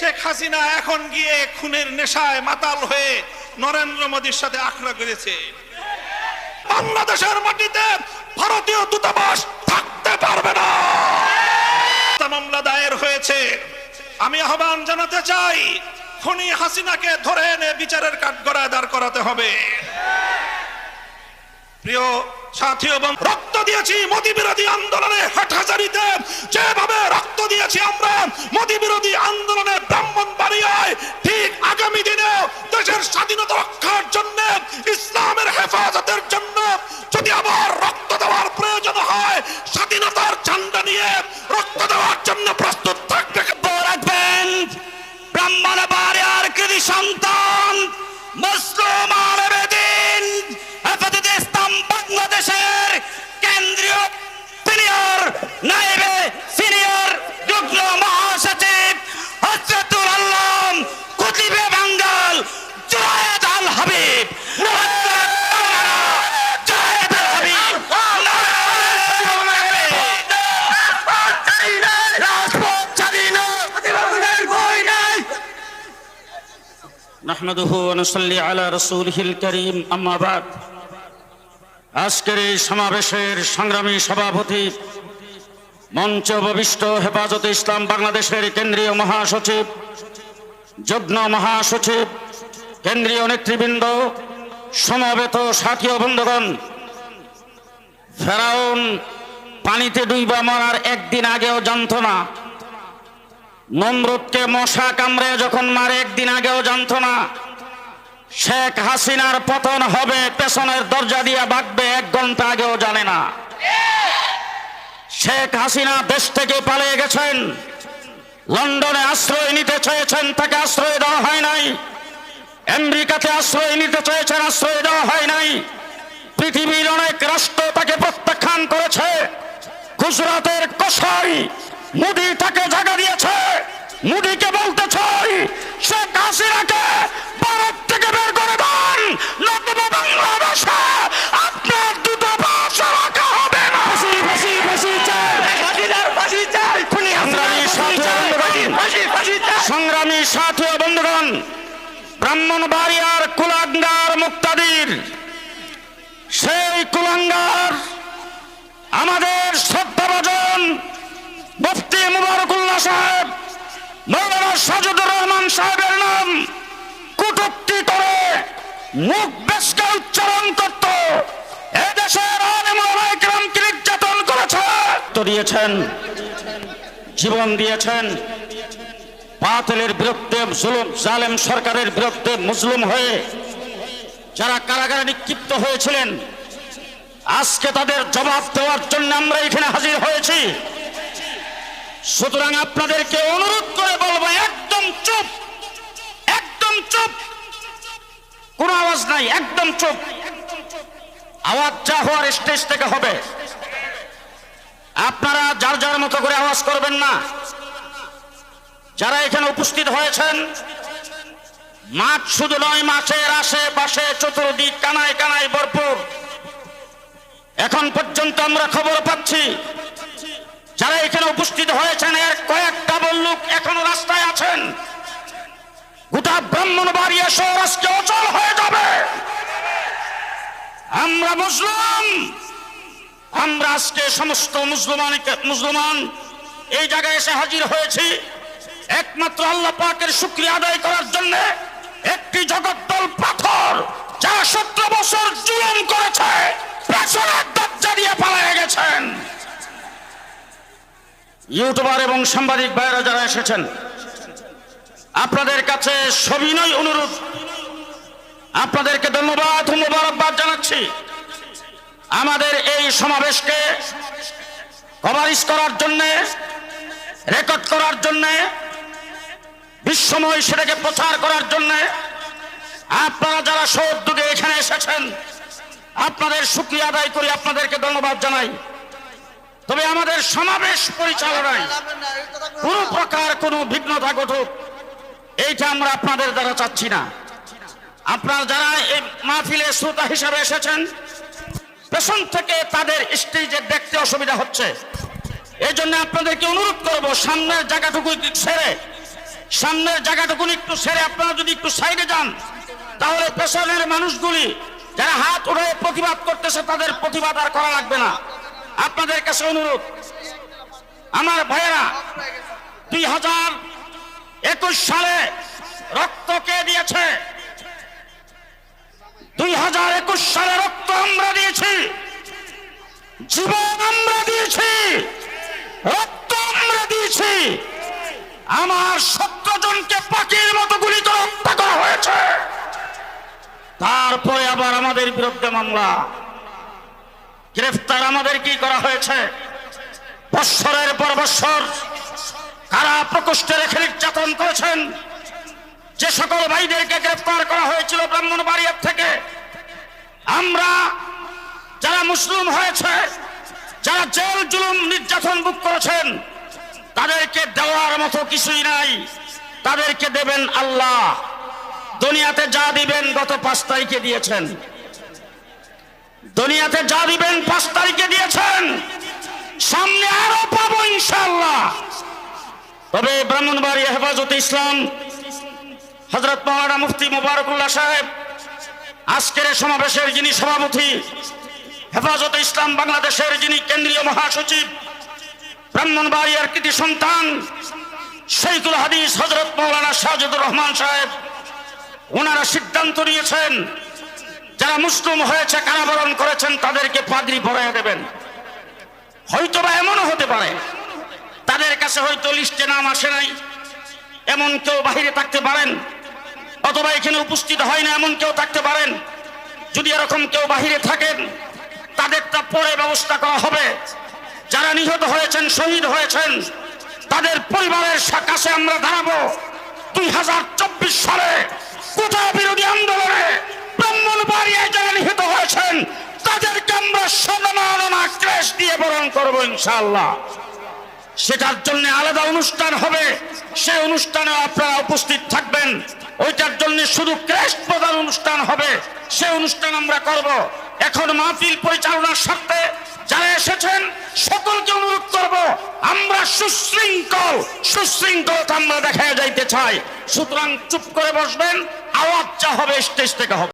শেখ হাসিনা এখন গিয়ে খুনের নেশায় মাতাল হয়ে নরেন্দ্র মোদীর সাথে আখড়া করেছে বাংলাদেশের মাটিতে ভারতীয় দূতাবাস থাকতে পারবে না। মামলা দায়ের হয়েছে। আমি আহ্বান জানাতে চাই, খনি হাসিনাকে ধরে এনে বিচারের কাঠগড়ায় দাঁড় করাতে হবে। প্রিয় সাথী এবং রক্ত দিয়েছি মোদী বিরোধী আন্দোলনে হাটহাজারিতে। যেভাবে রক্ত দিয়েছি আমরা, মোদী বিরোধী আন্দোলনে হেফাজতের জন্য যদি আবার রক্ত দেওয়ার প্রয়োজন হয়, স্বাধীনতার ঝান্ডা নিয়ে রক্ত দেওয়ার জন্য প্রস্তুত নাহমাদুহু অনুসল্লি আলা রসুলহিল করিম আম্মাবাদ আজকের সমাবেশের সংগ্রামী সভাপতি, মঞ্চ ভবিষ্ঠ হেফাজতে ইসলাম বাংলাদেশের কেন্দ্রীয় মহাসচিব, যুগ্ম মহাসচিব, কেন্দ্রীয় নেতৃবৃন্দ, সমাবেত সাথীয় বন্ধুগণ, ফেরাউন পানিতে ডুইবা মরার একদিন আগেও যন্ত্রণা নমরুদকে মশা কামড়ে যখন মারে, একদিন আগেও জানতো না। শেখ হাসিনার পতন হবে, পেছনের দরজা দিয়ে বাঁকবে, এক ঘণ্টা আগেও জানে না। শেখ হাসিনা দেশ থেকে পালিয়ে গেছেন। লন্ডনে আশ্রয় নিতে চেয়েছেন, তাকে আশ্রয় দেওয়া হয় নাই। আমেরিকাতে আশ্রয় নিতে চেয়েছেন, আশ্রয় দেওয়া হয় নাই। পৃথিবীর অনেক রাষ্ট্র তাকে প্রত্যাখ্যান করেছে। গুজরাটের কসাই, মুদি তাকে জায়গা মুদিকে বলতে চাই শেখ হাসিনাকে ভারত থেকে বের করে দেন। নতুবা বাংলাদেশে আপনার দুটো ভাষা রাখা হবে না। ফাঁসি ফাঁসি ফাঁসি চাই। ফাঁসিদার ফাঁসি চাই। সংগ্রামী সাথী ও বন্ধুগণ ফাঁসি ফাঁসি চাই। সংগ্রামী সাথী বন্ধুগণ ব্রাহ্মণবাড়িয়ার কুলাঙ্গার মুক্তাদির সেই কুলাঙ্গার আমাদের শ্রদ্ধাভাজন মুফতি মুবারকুল্লাহ সাহেব মৌলানা সাজুদুর রহমান সাহেবের নাম কুটুক্তি করে মুখ বেশকে উচ্চারণ করত। এদেশের আলেমাইকরামকে নির্যাতন করেছে। দিয়েছেন, জীবন দিয়েছেন। বাতিলের বিরুদ্ধে জুলুম, জালেম সরকারের বিরুদ্ধে মুসলিম হয়ে যারা কারাগারে নিক্ষিপ্ত হয়েছিলেন, আজকে তাদের জবাব দেওয়ার জন্য আমরা এখানে হাজির হয়েছি। সুতরাং আপনাদেরকে অনুরোধ করে বলব, একদম চুপ একদম চুপ। কোনো আওয়াজ নাই, একদম চুপ। আওয়াজ যা হওয়ার স্টেজ থেকে হবে। আপনারা যার যার মতো করে আওয়াজ করবেন না। যারা এখানে উপস্থিত হয়েছেন, মাঠ শুধু নয় মাছের আশেপাশে চতুর্দিক কানায় কানায় ভরপুর। এখন পর্যন্ত আমরা খবর পাচ্ছি। যারা এখানে উপস্থিত হয়েছেন, এর কয়েকটা লোক এখনও রাস্তায় আছেন। গোটা ব্রাহ্মণ বাড়ি শহর আজকে অচল হয়ে যাবে। আমরা মুসলিম। আমরা আজকে সমস্ত মুসলমান মুসলমান, এই জায়গায় এসে হাজির হয়েছি। একমাত্র আল্লাহ পাকের শুক্রিয়া আদায় করার জন্য একটি জগদ্দল পাথর যা সতেরো বছর জুলুম করেছে, পেছনের দরজা দিয়ে পালিয়ে গেছেন। ইউটিউবার এবং সাংবাদিক ভাইরা যারা এসেছেন, আপনাদের কাছে সবিনয় অনুরোধ। আপনাদেরকে ধন্যবাদ, মোবারকবাদ জানাচ্ছি। আমাদের এই সমাবেশকে কভারিজ করার জন্যে, রেকর্ড করার জন্যে, বিশ্বময় সেটাকে প্রচার করার জন্যে আপনারা যারা সৌদ্যোগে এখানে এসেছেন, আপনাদের সুক্রিয়া আদায় করি, আপনাদেরকে ধন্যবাদ জানাই। তবে আমাদের সমাবেশ পরিচালনায় কোন প্রকার কোনো বিঘ্নতা ঘটুক, এইটা আমরা আপনাদের দ্বারা চাচ্ছি না। আপনারা যারা এই মাহফিলে শ্রোতা হিসাবে এসেছেন, পেছন থেকে তাদের স্টেজে দেখতে অসুবিধা হচ্ছে। এই জন্য আপনাদেরকে অনুরোধ করব, সামনের জায়গাটুকু ছেড়ে, সামনের জায়গাটুকুন একটু সেরে আপনারা যদি একটু সাইডে যান, তাহলে পেছনের মানুষগুলি যারা হাত উঠে প্রতিবাদ করতেছে, তাদের প্রতিবাদ আর করা লাগবে না। আপনাদের কাছে অনুরোধ। আমার ভাইয়েরা, দুই হাজার একুশ সালে রক্ত কে দিয়েছে? দুই হাজার একুশ সালে রক্ত আমরা দিয়েছি। জীবন আমরা দিয়েছি। রক্ত আমরা দিয়েছি। আমার সত্তর জনকে পাখির মতো গুলি করে হত্যা করা হয়েছে। তারপরে আবার আমাদের বিরুদ্ধে মামলা। গ্রেফতার আমাদের কি করা হয়েছে? বৎসরের পর বৎসর কারা প্রকোষ্ঠে রেখে নির্যাতন করেছেন? যে সকল ভাইদেরকে গ্রেফতার করা হয়েছিল ব্রাহ্মণ ব্রাহ্মণবাড়িয়ার থেকে, আমরা যারা মুসলিম হয়েছে, যারা জেল জুলুম নির্যাতন বুক করেছেন, তাদেরকে দেওয়ার মতো কিছুই নাই। তাদেরকে দেবেন আল্লাহ। দুনিয়াতে যা দিবেন গত পাঁচ তারিখে দিয়েছেন। দুনিয়াতে যা দিবেন, পাঁচ তারিখে দিয়েছেন। সামনে আরও পাবো ইনশাল্লাহ তবে ব্রাহ্মণবাড়ি হেফাজতে ইসলাম হজরত মৌলানা মুফতি মুবারকুল্লাহ সাহেব, আজকের সমাবেশের যিনি সভাপতি, হেফাজতে ইসলাম বাংলাদেশের যিনি কেন্দ্রীয় মহাসচিব, ব্রাহ্মণবাড়িয়ার কৃতি সন্তান শৈকুল হাদিস হজরত মৌলানা শাহজুদুর রহমান সাহেব, ওনারা সিদ্ধান্ত নিয়েছেন যারা মুসলিম হয়েছে, কারাবরণ করেছেন, তাদেরকে পাগড়ি পরাইয়া দেবেন। হয়তো বা এমনও হতে পারে। তাদের কাছে হয়তো লিস্টে নাম আসে নাই। এমন কেউ বাহিরে থাকতে পারেন, অথবা এখানে উপস্থিত হয় না, এমন কেউ থাকতে পারেন। যদি এরকম কেউ বাহিরে থাকেন, তাদেরটা পরে ব্যবস্থা করা হবে। যারা নিহত হয়েছেন, শহীদ হয়েছেন, তাদের পরিবারের সা- কাছে আমরা দাঁড়াবো। দুই হাজার চব্বিশ সালে কোটা বিরোধী আন্দোলনে ব্রাহ্মণবাড়িয়ায় যারা নিহত হয়েছেন, তাদেরকে আমরা সম্মাননা ক্রেশ দিয়ে বরণ করব ইনশাআল্লাহ। সেটার জন্য আলাদা অনুষ্ঠান হবে, সেই অনুষ্ঠানে আপনারা উপস্থিত থাকবেন। ওইটার জন্য শুধু ক্রেস্ট প্রদান অনুষ্ঠান হবে সেই অনুষ্ঠান আমরা করব। এখন মাহফিল পরিচালনার স্বার্থে যারা এসেছেন, সকলকে অনুরোধ করব, আমরা সুশৃঙ্খল, সুশৃঙ্খলতা আমরা দেখা যাইতে চাই। সুতরাং চুপ করে বসবেন আওয়াজ যা হবে স্টেজ থেকে হবে।